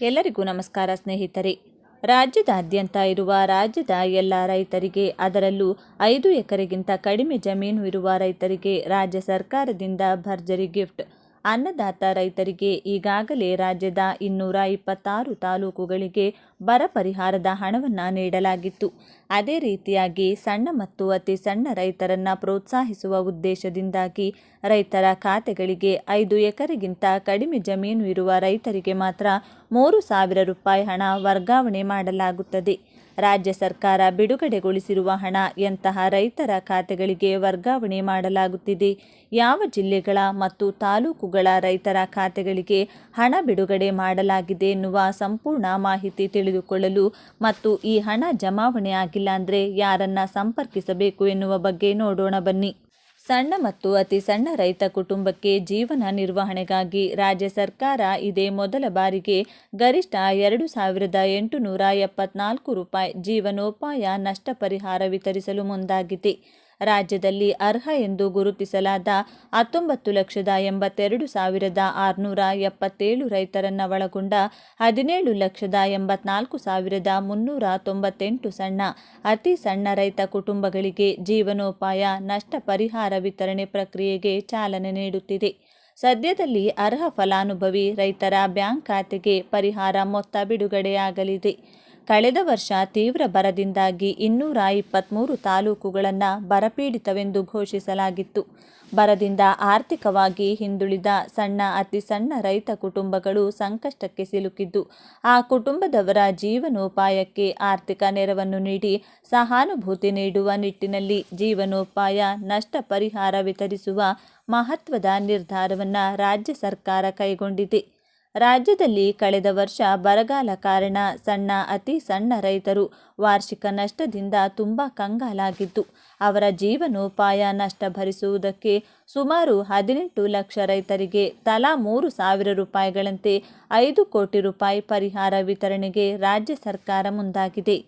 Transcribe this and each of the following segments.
ಎಲ್ಲರಿಗೂ ನಮಸ್ಕಾರ ಸ್ನೇಹಿತರೆ. ರಾಜ್ಯದಾದ್ಯಂತ ಇರುವ ರಾಜ್ಯದ ಎಲ್ಲ ರೈತರಿಗೆ ಅದರಲ್ಲೂ ಐದು ಎಕರೆಗಿಂತ ಕಡಿಮೆ ಜಮೀನು ಇರುವ ರೈತರಿಗೆ ರಾಜ್ಯ ಸರ್ಕಾರದಿಂದ ಭರ್ಜರಿ ಗಿಫ್ಟ್. ಅನ್ನದಾತ ರೈತರಿಗೆ ಈಗಾಗಲೇ ರಾಜ್ಯದ ಇನ್ನೂರ ಇಪ್ಪತ್ತಾರು ತಾಲೂಕುಗಳಿಗೆ ಬರ ಪರಿಹಾರದ ಹಣವನ್ನು ನೀಡಲಾಗಿತ್ತು. ಅದೇ ರೀತಿಯಾಗಿ ಸಣ್ಣ ಮತ್ತು ಅತಿ ಸಣ್ಣ ರೈತರನ್ನು ಪ್ರೋತ್ಸಾಹಿಸುವ ಉದ್ದೇಶದಿಂದಾಗಿ ರೈತರ ಖಾತೆಗಳಿಗೆ ಐದು ಎಕರೆಗಿಂತ ಕಡಿಮೆ ಜಮೀನು ಇರುವ ರೈತರಿಗೆ ಮಾತ್ರ ಮೂರು ಸಾವಿರ ರೂಪಾಯಿ ಹಣ ವರ್ಗಾವಣೆ ಮಾಡಲಾಗುತ್ತದೆ. ರಾಜ್ಯ ಸರ್ಕಾರ ಬಿಡುಗಡೆಗೊಳಿಸಿರುವ ಹಣ ಎಂತಹ ರೈತರ ಖಾತೆಗಳಿಗೆ ವರ್ಗಾವಣೆ ಮಾಡಲಾಗುತ್ತಿದೆ. ಯಾವ ಜಿಲ್ಲೆಗಳ ಮತ್ತು ತಾಲೂಕುಗಳ ರೈತರ ಖಾತೆಗಳಿಗೆ ಹಣ ಬಿಡುಗಡೆ ಮಾಡಲಾಗಿದೆ ಎನ್ನುವ ಸಂಪೂರ್ಣ ಮಾಹಿತಿ ತಿಳಿದುಕೊಳ್ಳಲು ಮತ್ತು ಈ ಹಣ ಜಮಾವಣೆ ಆಗಿಲ್ಲ ಅಂದರೆ ಯಾರನ್ನ ಸಂಪರ್ಕಿಸಬೇಕು ಎನ್ನುವ ಬಗ್ಗೆ ನೋಡೋಣ ಬನ್ನಿ. ಸಣ್ಣ ಮತ್ತು ಅತಿ ಸಣ್ಣ ರೈತ ಕುಟುಂಬಕ್ಕೆ ಜೀವನ ನಿರ್ವಹಣೆಗಾಗಿ ರಾಜ್ಯ ಸರ್ಕಾರ ಇದೇ ಮೊದಲ ಬಾರಿಗೆ ಗರಿಷ್ಠ ಎರಡು ಸಾವಿರದ ಎಂಟುನೂರ ಎಪ್ಪತ್ನಾಲ್ಕು ರೂಪಾಯಿ ಜೀವನೋಪಾಯ ನಷ್ಟ ಪರಿಹಾರ ವಿತರಿಸಲು ಮುಂದಾಗಿದೆ. ರಾಜ್ಯದಲ್ಲಿ ಅರ್ಹ ಎಂದು ಗುರುತಿಸಲಾದ ಹತ್ತೊಂಬತ್ತು ಲಕ್ಷದ ಎಂಬತ್ತೆರಡು ಸಾವಿರದ ಆರುನೂರ ಎಪ್ಪತ್ತೇಳು ರೈತರನ್ನ ಒಳಗೊಂಡ ಹದಿನೇಳು ಲಕ್ಷದ ಎಂಬತ್ನಾಲ್ಕು ಸಾವಿರದ ಮುನ್ನೂರ ತೊಂಬತ್ತೆಂಟು ಸಣ್ಣ, ಅತಿ ಸಣ್ಣ ರೈತ ಕುಟುಂಬಗಳಿಗೆ ಜೀವನೋಪಾಯ ನಷ್ಟ ಪರಿಹಾರ ವಿತರಣೆ ಪ್ರಕ್ರಿಯೆಗೆ ಚಾಲನೆ ನೀಡುತ್ತಿದೆ. ಸದ್ಯದಲ್ಲಿ ಅರ್ಹ ಫಲಾನುಭವಿ ರೈತರ ಬ್ಯಾಂಕ್ ಖಾತೆಗೆ ಪರಿಹಾರ ಮೊತ್ತ ಬಿಡುಗಡೆಯಾಗಲಿದೆ. ಕಳೆದ ವರ್ಷ ತೀವ್ರ ಬರದಿಂದಾಗಿ ಇನ್ನೂರ ಇಪ್ಪತ್ತ್ಮೂರು ತಾಲೂಕುಗಳನ್ನು ಬರಪೀಡಿತವೆಂದು ಘೋಷಿಸಲಾಗಿತ್ತು. ಬರದಿಂದ ಆರ್ಥಿಕವಾಗಿ ಹಿಂದುಳಿದ ಸಣ್ಣ, ಅತಿ ಸಣ್ಣ ರೈತ ಕುಟುಂಬಗಳು ಸಂಕಷ್ಟಕ್ಕೆ ಸಿಲುಕಿದ್ದು, ಆ ಕುಟುಂಬದವರ ಜೀವನೋಪಾಯಕ್ಕೆ ಆರ್ಥಿಕ ನೆರವನ್ನು ನೀಡಿ ಸಹಾನುಭೂತಿ ನೀಡುವ ನಿಟ್ಟಿನಲ್ಲಿ ಜೀವನೋಪಾಯ ನಷ್ಟ ಪರಿಹಾರ ವಿತರಿಸುವ ಮಹತ್ವದ ನಿರ್ಧಾರವನ್ನು ರಾಜ್ಯ ಸರ್ಕಾರ ಕೈಗೊಂಡಿದೆ. ರಾಜ್ಯದಲ್ಲಿ ಕಳೆದ ವರ್ಷ ಬರಗಾಲ ಕಾರಣ ಸಣ್ಣ, ಅತಿ ಸಣ್ಣ ರೈತರು ವಾರ್ಷಿಕ ನಷ್ಟದಿಂದ ತುಂಬ ಕಂಗಾಲಾಗಿದ್ದು, ಅವರ ಜೀವನೋಪಾಯ ನಷ್ಟ ಭರಿಸುವುದಕ್ಕೆ ಸುಮಾರು ಹದಿನೆಂಟು ಲಕ್ಷ ರೈತರಿಗೆ ತಲಾ ಮೂರು ಸಾವಿರ ರೂಪಾಯಿಗಳಂತೆ ಐದು ಕೋಟಿ ರೂಪಾಯಿ ಪರಿಹಾರ ವಿತರಣೆಗೆ ರಾಜ್ಯ ಸರ್ಕಾರ ಮುಂದಾಗಿದೆ.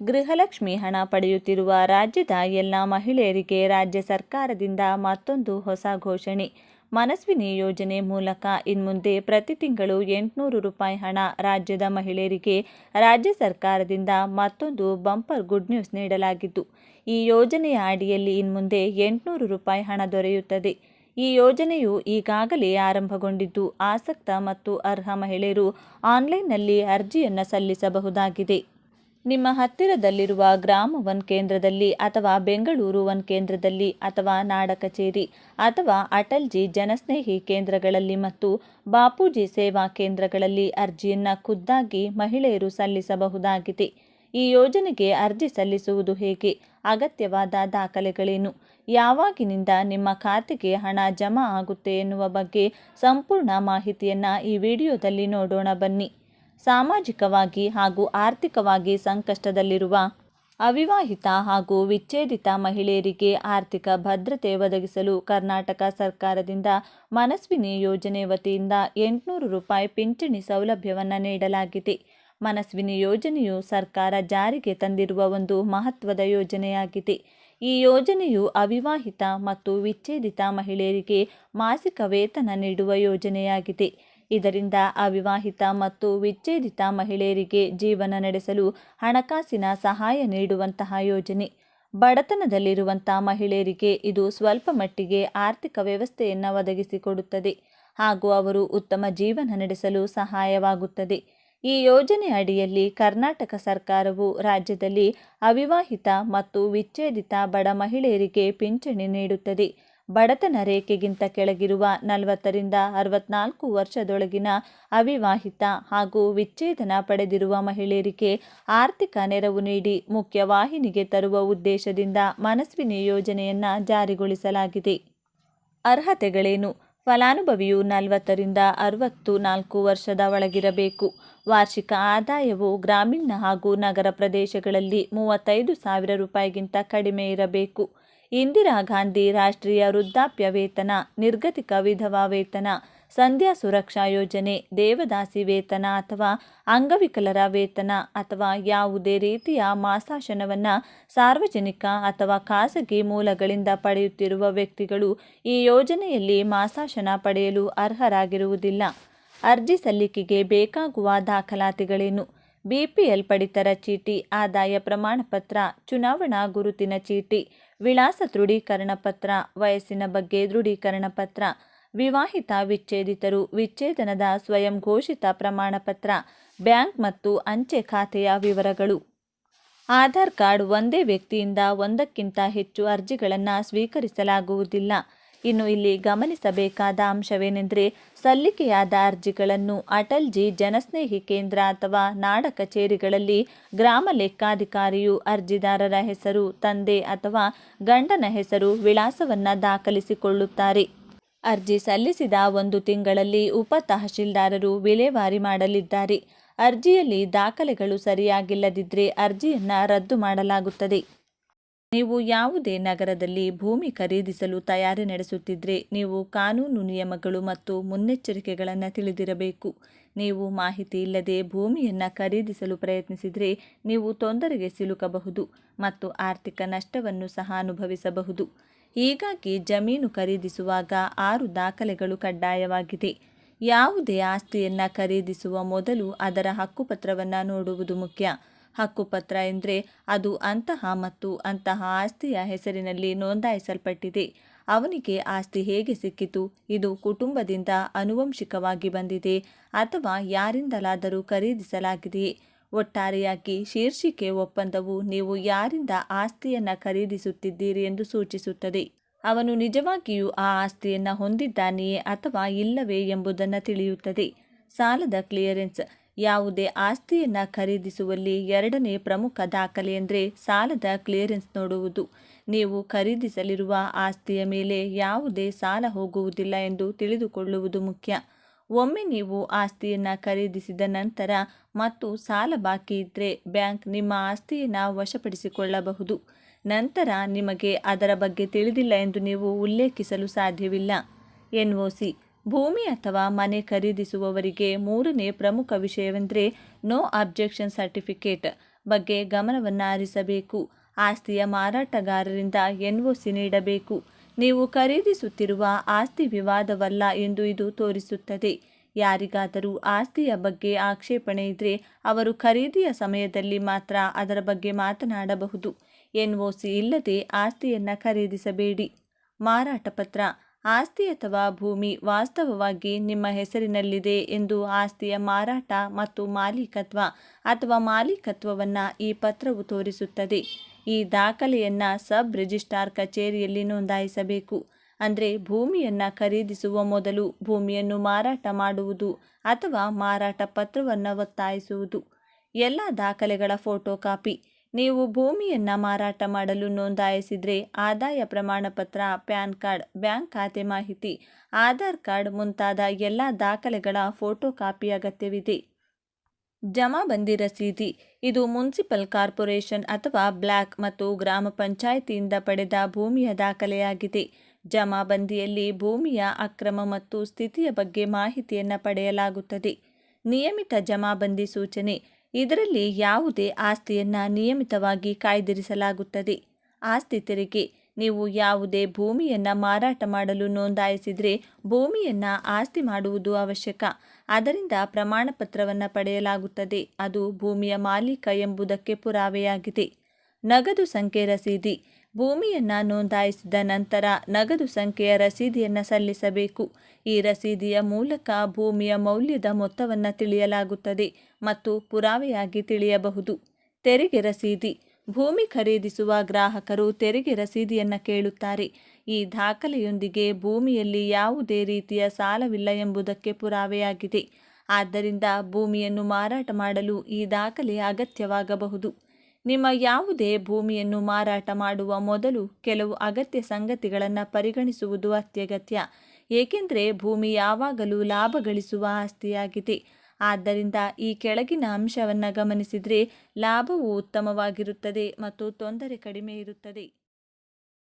ಗೃಹಲಕ್ಷ್ಮಿ ಹಣ ಪಡೆಯುತ್ತಿರುವ ರಾಜ್ಯದ ಎಲ್ಲ ಮಹಿಳೆಯರಿಗೆ ರಾಜ್ಯ ಸರ್ಕಾರದಿಂದ ಮತ್ತೊಂದು ಹೊಸ ಘೋಷಣೆ. ಮನಸ್ವಿನಿ ಯೋಜನೆ ಮೂಲಕ ಇನ್ಮುಂದೆ ಪ್ರತಿ ತಿಂಗಳು ಎಂಟುನೂರು ರೂಪಾಯಿ ಹಣ ರಾಜ್ಯದ ಮಹಿಳೆಯರಿಗೆ ರಾಜ್ಯ ಸರ್ಕಾರದಿಂದ ಮತ್ತೊಂದು ಬಂಪರ್ ಗುಡ್ ನ್ಯೂಸ್ ನೀಡಲಾಗಿದ್ದು, ಈ ಯೋಜನೆಯ ಅಡಿಯಲ್ಲಿ ಇನ್ಮುಂದೆ ಎಂಟುನೂರು ರೂಪಾಯಿ ಹಣ ದೊರೆಯುತ್ತದೆ. ಈ ಯೋಜನೆಯು ಈಗಾಗಲೇ ಆರಂಭಗೊಂಡಿದ್ದು, ಆಸಕ್ತ ಮತ್ತು ಅರ್ಹ ಮಹಿಳೆಯರು ಆನ್ಲೈನ್ನಲ್ಲಿ ಅರ್ಜಿಯನ್ನು ಸಲ್ಲಿಸಬಹುದಾಗಿದೆ. ನಿಮ್ಮ ಹತ್ತಿರದಲ್ಲಿರುವ ಗ್ರಾಮ ಒನ್ ಕೇಂದ್ರದಲ್ಲಿ ಅಥವಾ ಬೆಂಗಳೂರು ಒನ್ ಕೇಂದ್ರದಲ್ಲಿ ಅಥವಾ ನಾಡ ಕಚೇರಿ ಅಥವಾ ಅಟಲ್ಜಿ ಜನಸ್ನೇಹಿ ಕೇಂದ್ರಗಳಲ್ಲಿ ಮತ್ತು ಬಾಪೂಜಿ ಸೇವಾ ಕೇಂದ್ರಗಳಲ್ಲಿ ಅರ್ಜಿಯನ್ನು ಖುದ್ದಾಗಿ ಮಹಿಳೆಯರು ಸಲ್ಲಿಸಬಹುದಾಗಿದೆ. ಈ ಯೋಜನೆಗೆ ಅರ್ಜಿ ಸಲ್ಲಿಸುವುದು ಹೇಗೆ? ಅಗತ್ಯವಾದ ದಾಖಲೆಗಳೇನು? ಯಾವಾಗಿನಿಂದ ನಿಮ್ಮ ಖಾತೆಗೆ ಹಣ ಜಮಾ ಆಗುತ್ತೆ ಎನ್ನುವ ಬಗ್ಗೆ ಸಂಪೂರ್ಣ ಮಾಹಿತಿಯನ್ನು ಈ ವಿಡಿಯೋದಲ್ಲಿ ನೋಡೋಣ ಬನ್ನಿ. ಸಾಮಾಜಿಕವಾಗಿ ಹಾಗೂ ಆರ್ಥಿಕವಾಗಿ ಸಂಕಷ್ಟದಲ್ಲಿರುವ ಅವಿವಾಹಿತ ಹಾಗೂ ವಿಚ್ಛೇದಿತ ಮಹಿಳೆಯರಿಗೆ ಆರ್ಥಿಕ ಭದ್ರತೆ ಒದಗಿಸಲು ಕರ್ನಾಟಕ ಸರ್ಕಾರದಿಂದ ಮನಸ್ವಿನಿ ಯೋಜನೆ ವತಿಯಿಂದ ಎಂಟುನೂರು ರೂಪಾಯಿ ಪಿಂಚಣಿ ಸೌಲಭ್ಯವನ್ನು ನೀಡಲಾಗಿದೆ. ಮನಸ್ವಿನಿ ಯೋಜನೆಯು ಸರ್ಕಾರ ಜಾರಿಗೆ ತಂದಿರುವ ಒಂದು ಮಹತ್ವದ ಯೋಜನೆಯಾಗಿದೆ. ಈ ಯೋಜನೆಯು ಅವಿವಾಹಿತ ಮತ್ತು ವಿಚ್ಛೇದಿತ ಮಹಿಳೆಯರಿಗೆ ಮಾಸಿಕ ವೇತನ ನೀಡುವ ಯೋಜನೆಯಾಗಿದೆ. ಇದರಿಂದ ಅವಿವಾಹಿತ ಮತ್ತು ವಿಚ್ಛೇದಿತ ಮಹಿಳೆಯರಿಗೆ ಜೀವನ ನಡೆಸಲು ಹಣಕಾಸಿನ ಸಹಾಯ ನೀಡುವಂತಹ ಯೋಜನೆ. ಬಡತನದಲ್ಲಿರುವಂಥ ಮಹಿಳೆಯರಿಗೆ ಇದು ಸ್ವಲ್ಪ ಮಟ್ಟಿಗೆ ಆರ್ಥಿಕ ವ್ಯವಸ್ಥೆಯನ್ನು ಒದಗಿಸಿಕೊಡುತ್ತದೆ ಹಾಗೂ ಅವರು ಉತ್ತಮ ಜೀವನ ನಡೆಸಲು ಸಹಾಯವಾಗುತ್ತದೆ. ಈ ಯೋಜನೆ ಅಡಿಯಲ್ಲಿ ಕರ್ನಾಟಕ ಸರ್ಕಾರವು ರಾಜ್ಯದಲ್ಲಿ ಅವಿವಾಹಿತ ಮತ್ತು ವಿಚ್ಛೇದಿತ ಬಡ ಮಹಿಳೆಯರಿಗೆ ಪಿಂಚಣಿ ನೀಡುತ್ತದೆ. ಬಡತನ ರೇಖೆಗಿಂತ ಕೆಳಗಿರುವ ನಲವತ್ತರಿಂದ ಅರವತ್ನಾಲ್ಕು ವರ್ಷದೊಳಗಿನ ಅವಿವಾಹಿತ ಹಾಗೂ ವಿಚ್ಛೇದನ ಪಡೆದಿರುವ ಮಹಿಳೆಯರಿಗೆ ಆರ್ಥಿಕ ನೆರವು ನೀಡಿ ಮುಖ್ಯವಾಹಿನಿಗೆ ತರುವ ಉದ್ದೇಶದಿಂದ ಮನಸ್ವಿನಿ ಯೋಜನೆಯನ್ನು ಜಾರಿಗೊಳಿಸಲಾಗಿದೆ. ಅರ್ಹತೆಗಳೇನು? ಫಲಾನುಭವಿಯು ನಲವತ್ತರಿಂದ ಅರವತ್ತು ನಾಲ್ಕು ವರ್ಷದ ಒಳಗಿರಬೇಕು. ವಾರ್ಷಿಕ ಆದಾಯವು ಗ್ರಾಮೀಣ ಹಾಗೂ ನಗರ ಪ್ರದೇಶಗಳಲ್ಲಿ ಮೂವತ್ತೈದು ಸಾವಿರ ರೂಪಾಯಿಗಿಂತ ಕಡಿಮೆ ಇರಬೇಕು. ಇಂದಿರಾ ಗಾಂಧಿ ರಾಷ್ಟ್ರೀಯ ವೃದ್ಧಾಪ್ಯ ವೇತನ, ನಿರ್ಗತಿಕ ವಿಧವಾ ವೇತನ, ಸಂಧ್ಯಾ ಸುರಕ್ಷಾ ಯೋಜನೆ, ದೇವದಾಸಿ ವೇತನ ಅಥವಾ ಅಂಗವಿಕಲರ ವೇತನ ಅಥವಾ ಯಾವುದೇ ರೀತಿಯ ಮಾಸಾಶನವನ್ನು ಸಾರ್ವಜನಿಕ ಅಥವಾ ಖಾಸಗಿ ಮೂಲಗಳಿಂದ ಪಡೆಯುತ್ತಿರುವ ವ್ಯಕ್ತಿಗಳು ಈ ಯೋಜನೆಯಲ್ಲಿ ಮಾಸಾಶನ ಪಡೆಯಲು ಅರ್ಹರಾಗಿರುವುದಿಲ್ಲ. ಅರ್ಜಿ ಸಲ್ಲಿಕೆಗೆ ಬೇಕಾಗುವ ದಾಖಲಾತಿಗಳೇನು? ಬಿಪಿಎಲ್ ಪಡಿತರ ಚೀಟಿ, ಆದಾಯ ಪ್ರಮಾಣಪತ್ರ, ಚುನಾವಣಾ ಗುರುತಿನ ಚೀಟಿ ವಿಳಾಸ ದೃಢೀಕರಣ ಪತ್ರ, ವಯಸ್ಸಿನ ಬಗ್ಗೆ ದೃಢೀಕರಣ ಪತ್ರ, ವಿವಾಹಿತ ವಿಚ್ಛೇದಿತರು, ವಿಚ್ಛೇದನದ ಸ್ವಯಂ ಘೋಷಿತ ಪ್ರಮಾಣಪತ್ರ ಬ್ಯಾಂಕ್ ಮತ್ತು ಅಂಚೆ ಖಾತೆಯ ವಿವರಗಳು. ಆಧಾರ್ ಕಾರ್ಡ್ ಒಂದೇ ವ್ಯಕ್ತಿಯಿಂದ ಒಂದಕ್ಕಿಂತ ಹೆಚ್ಚು ಅರ್ಜಿಗಳನ್ನು ಸ್ವೀಕರಿಸಲಾಗುವುದಿಲ್ಲ. ಇನ್ನು ಇಲ್ಲಿ ಗಮನಿಸಬೇಕಾದ ಅಂಶವೇನೆಂದರೆ ಸಲ್ಲಿಕೆಯಾದ ಅರ್ಜಿಗಳನ್ನು ಅಟಲ್ಜಿ ಜನಸ್ನೇಹಿ ಕೇಂದ್ರ ಅಥವಾ ನಾಡ ಕಚೇರಿಗಳಲ್ಲಿ ಗ್ರಾಮ ಲೆಕ್ಕಾಧಿಕಾರಿಯು ಅರ್ಜಿದಾರರ ಹೆಸರು, ತಂದೆ ಅಥವಾ ಗಂಡನ ಹೆಸರು ವಿಳಾಸವನ್ನು ದಾಖಲಿಸಿಕೊಳ್ಳುತ್ತಾರೆ. ಅರ್ಜಿ ಸಲ್ಲಿಸಿದ ಒಂದು ತಿಂಗಳಲ್ಲಿ ಉಪ ತಹಶೀಲ್ದಾರರು ವಿಲೇವಾರಿ ಮಾಡಲಿದ್ದಾರೆ. ಅರ್ಜಿಯಲ್ಲಿ ದಾಖಲೆಗಳು ಸರಿಯಾಗಿಲ್ಲದಿದ್ದರೆ ಅರ್ಜಿಯನ್ನು ರದ್ದು ಮಾಡಲಾಗುತ್ತದೆ. ನೀವು ಯಾವುದೇ ನಗರದಲ್ಲಿ ಭೂಮಿ ಖರೀದಿಸಲು ತಯಾರಿ ನಡೆಸುತ್ತಿದ್ದರೆ ನೀವು ಕಾನೂನು ನಿಯಮಗಳು ಮತ್ತು ಮುನ್ನೆಚ್ಚರಿಕೆಗಳನ್ನು ತಿಳಿದಿರಬೇಕು. ನೀವು ಮಾಹಿತಿ ಇಲ್ಲದೆ ಭೂಮಿಯನ್ನು ಖರೀದಿಸಲು ಪ್ರಯತ್ನಿಸಿದರೆ ನೀವು ತೊಂದರೆಗೆ ಸಿಲುಕಬಹುದು ಮತ್ತು ಆರ್ಥಿಕ ನಷ್ಟವನ್ನು ಸಹ ಅನುಭವಿಸಬಹುದು. ಹೀಗಾಗಿ ಜಮೀನು ಖರೀದಿಸುವಾಗ ಆರು ದಾಖಲೆಗಳು ಕಡ್ಡಾಯವಾಗಿದೆ. ಯಾವುದೇ ಆಸ್ತಿಯನ್ನು ಖರೀದಿಸುವ ಮೊದಲು ಅದರ ಹಕ್ಕುಪತ್ರವನ್ನು ನೋಡುವುದು ಮುಖ್ಯ. ಹಕ್ಕುಪತ್ರ ಎಂದರೆ ಅದು ಅಂತಹ ಮತ್ತು ಅಂತಹ ಆಸ್ತಿಯ ಹೆಸರಿನಲ್ಲಿ ನೋಂದಾಯಿಸಲ್ಪಟ್ಟಿದೆ. ಅವನಿಗೆ ಆಸ್ತಿ ಹೇಗೆ ಸಿಕ್ಕಿತು? ಇದು ಕುಟುಂಬದಿಂದ ಅನುವಂಶಿಕವಾಗಿ ಬಂದಿದೆ ಅಥವಾ ಯಾರಿಂದಲಾದರೂ ಖರೀದಿಸಲಾಗಿದೆಯೇ ಒಟ್ಟಾರೆಯಾಗಿ ಶೀರ್ಷಿಕೆ ಒಪ್ಪಂದವು ನೀವು ಯಾರಿಂದ ಆಸ್ತಿಯನ್ನು ಖರೀದಿಸುತ್ತಿದ್ದೀರಿ ಎಂದು ಸೂಚಿಸುತ್ತದೆ. ಅವನು ನಿಜವಾಗಿಯೂ ಆ ಆಸ್ತಿಯನ್ನು ಹೊಂದಿದ್ದಾನೆಯೇ ಅಥವಾ ಇಲ್ಲವೇ ಎಂಬುದನ್ನು ತಿಳಿಯುತ್ತದೆ. ಸಾಲದ ಕ್ಲಿಯರೆನ್ಸ್ ಯಾವುದೇ ಆಸ್ತಿಯನ್ನು ಖರೀದಿಸುವಲ್ಲಿ ಎರಡನೇ ಪ್ರಮುಖ ದಾಖಲೆ ಎಂದರೆ ಸಾಲದ ಕ್ಲಿಯರೆನ್ಸ್ ನೋಡುವುದು. ನೀವು ಖರೀದಿಸಲಿರುವ ಆಸ್ತಿಯ ಮೇಲೆ ಯಾವುದೇ ಸಾಲ ಹೋಗುವುದಿಲ್ಲ ಎಂದು ತಿಳಿದುಕೊಳ್ಳುವುದು ಮುಖ್ಯ. ಒಮ್ಮೆ ನೀವು ಆಸ್ತಿಯನ್ನು ಖರೀದಿಸಿದ ನಂತರ ಮತ್ತು ಸಾಲ ಬಾಕಿ ಇದ್ದರೆ ಬ್ಯಾಂಕ್ ನಿಮ್ಮ ಆಸ್ತಿಯನ್ನು ವಶಪಡಿಸಿಕೊಳ್ಳಬಹುದು. ನಂತರ ನಿಮಗೆ ಅದರ ಬಗ್ಗೆ ತಿಳಿದಿಲ್ಲ ಎಂದು ನೀವು ಉಲ್ಲೇಖಿಸಲು ಸಾಧ್ಯವಿಲ್ಲ. ಎನ್ ಒ ಸಿ ಭೂಮಿ ಅಥವಾ ಮನೆ ಖರೀದಿಸುವವರಿಗೆ ಮೂರನೇ ಪ್ರಮುಖ ವಿಷಯವೆಂದರೆ ನೋ ಅಬ್ಜೆಕ್ಷನ್ ಸರ್ಟಿಫಿಕೇಟ್ ಬಗ್ಗೆ ಗಮನವನ್ನು ಹರಿಸಬೇಕು ಆಸ್ತಿಯ ಮಾರಾಟಗಾರರಿಂದ ಎನ್ ಒ ಸಿ ನೀಡಬೇಕು. ನೀವು ಖರೀದಿಸುತ್ತಿರುವ ಆಸ್ತಿ ವಿವಾದವಲ್ಲ ಎಂದು ಇದು ತೋರಿಸುತ್ತದೆ. ಯಾರಿಗಾದರೂ ಆಸ್ತಿಯ ಬಗ್ಗೆ ಆಕ್ಷೇಪಣೆ ಇದ್ದರೆ ಅವರು ಖರೀದಿಯ ಸಮಯದಲ್ಲಿ ಮಾತ್ರ ಅದರ ಬಗ್ಗೆ ಮಾತನಾಡಬಹುದು. ಎನ್ ಒ ಸಿ ಇಲ್ಲದೆ ಆಸ್ತಿಯನ್ನು ಖರೀದಿಸಬೇಡಿ. ಮಾರಾಟ ಪತ್ರ ಆಸ್ತಿ ಅಥವಾ ಭೂಮಿ ವಾಸ್ತವವಾಗಿ ನಿಮ್ಮ ಹೆಸರಿನಲ್ಲಿದೆ ಎಂದು ಆಸ್ತಿಯ ಮಾರಾಟ ಮತ್ತು ಮಾಲೀಕತ್ವ ಅಥವಾ ಮಾಲೀಕತ್ವವನ್ನು ಈ ಪತ್ರವು ತೋರಿಸುತ್ತದೆ. ಈ ದಾಖಲೆಯನ್ನು ಸಬ್ ರಿಜಿಸ್ಟ್ರಾರ್ ಕಚೇರಿಯಲ್ಲಿ ನೋಂದಾಯಿಸಬೇಕು. ಅಂದರೆ ಭೂಮಿಯನ್ನು ಖರೀದಿಸುವ ಮೊದಲು ಭೂಮಿಯನ್ನು ಮಾರಾಟ ಮಾಡುವುದು ಅಥವಾ ಮಾರಾಟ ಪತ್ರವನ್ನು ಒತ್ತಾಯಿಸುವುದು. ಎಲ್ಲ ದಾಖಲೆಗಳ ಫೋಟೋ ಕಾಪಿ ನೀವು ಭೂಮಿಯನ್ನು ಮಾರಾಟ ಮಾಡಲು ನೋಂದಾಯಿಸಿದರೆ ಆದಾಯ ಪ್ರಮಾಣಪತ್ರ, ಪ್ಯಾನ್ ಕಾರ್ಡ್, ಬ್ಯಾಂಕ್ ಖಾತೆ ಮಾಹಿತಿ, ಆಧಾರ್ ಕಾರ್ಡ್ ಮುಂತಾದ ಎಲ್ಲ ದಾಖಲೆಗಳ ಫೋಟೋ ಕಾಪಿ ಅಗತ್ಯವಿದೆ. ಜಮಾಬಂದಿ ರಸೀದಿ, ಇದು ಮುನ್ಸಿಪಲ್ ಕಾರ್ಪೊರೇಷನ್ ಅಥವಾ ಬ್ಲ್ಯಾಕ್ ಮತ್ತು ಗ್ರಾಮ ಪಂಚಾಯಿತಿಯಿಂದ ಪಡೆದ ಭೂಮಿಯ ದಾಖಲೆಯಾಗಿದೆ. ಜಮಾಬಂದಿಯಲ್ಲಿ ಭೂಮಿಯ ಅಕ್ರಮ ಮತ್ತು ಸ್ಥಿತಿಯ ಬಗ್ಗೆ ಮಾಹಿತಿಯನ್ನು ಪಡೆಯಲಾಗುತ್ತದೆ. ನಿಯಮಿತ ಜಮಾಬಂದಿ ಸೂಚನೆ ಇದರಲ್ಲಿ ಯಾವುದೇ ಆಸ್ತಿಯನ್ನು ನಿಯಮಿತವಾಗಿ ಕಾಯ್ದಿರಿಸಲಾಗುತ್ತದೆ. ಆಸ್ತಿ ತೆರಿಗೆ, ನೀವು ಯಾವುದೇ ಭೂಮಿಯನ್ನು ಮಾರಾಟ ಮಾಡಲು ನೋಂದಾಯಿಸಿದರೆ ಭೂಮಿಯನ್ನು ಆಸ್ತಿ ಮಾಡುವುದು ಅವಶ್ಯಕ. ಅದರಿಂದ ಪ್ರಮಾಣಪತ್ರವನ್ನು ಪಡೆಯಲಾಗುತ್ತದೆ. ಅದು ಭೂಮಿಯ ಮಾಲೀಕ ಎಂಬುದಕ್ಕೆ ಪುರಾವೆಯಾಗಿದೆ. ನಗದು ಸಂಖ್ಯೆ ರಸೀದಿ ಭೂಮಿಯನ್ನು ನೋಂದಾಯಿಸಿದ ನಂತರ ನಗದು ಸಂಖ್ಯೆಯ ರಸೀದಿಯನ್ನು ಸಲ್ಲಿಸಬೇಕು. ಈ ರಸೀದಿಯ ಮೂಲಕ ಭೂಮಿಯ ಮೌಲ್ಯದ ಮೊತ್ತವನ್ನು ತಿಳಿಯಲಾಗುತ್ತದೆ ಮತ್ತು ಪುರಾವೆಯಾಗಿ ತಿಳಿಯಬಹುದು. ತೆರಿಗೆ ರಸೀದಿ. ಭೂಮಿ ಖರೀದಿಸುವ ಗ್ರಾಹಕರು ತೆರಿಗೆ ರಸೀದಿಯನ್ನು ಕೇಳುತ್ತಾರೆ. ಈ ದಾಖಲೆಯೊಂದಿಗೆ ಭೂಮಿಯಲ್ಲಿ ಯಾವುದೇ ರೀತಿಯ ಸಾಲವಿಲ್ಲ ಎಂಬುದಕ್ಕೆ ಪುರಾವೆಯಾಗಿದೆ. ಆದ್ದರಿಂದ ಭೂಮಿಯನ್ನು ಮಾರಾಟ ಮಾಡಲು ಈ ದಾಖಲೆ ಅಗತ್ಯವಾಗಬಹುದು. ನಿಮ್ಮ ಯಾವುದೇ ಭೂಮಿಯನ್ನು ಮಾರಾಟ ಮಾಡುವ ಮೊದಲು ಕೆಲವು ಅಗತ್ಯ ಸಂಗತಿಗಳನ್ನು ಪರಿಗಣಿಸುವುದು ಅತ್ಯಗತ್ಯ. ಏಕೆಂದರೆ ಭೂಮಿ ಯಾವಾಗಲೂ ಲಾಭ ಗಳಿಸುವ ಆಸ್ತಿಯಾಗಿದೆ. ಆದ್ದರಿಂದ ಈ ಕೆಳಗಿನ ಅಂಶವನ್ನು ಗಮನಿಸಿದರೆ ಲಾಭವು ಉತ್ತಮವಾಗಿರುತ್ತದೆ ಮತ್ತು ತೊಂದರೆ ಕಡಿಮೆ ಇರುತ್ತದೆ.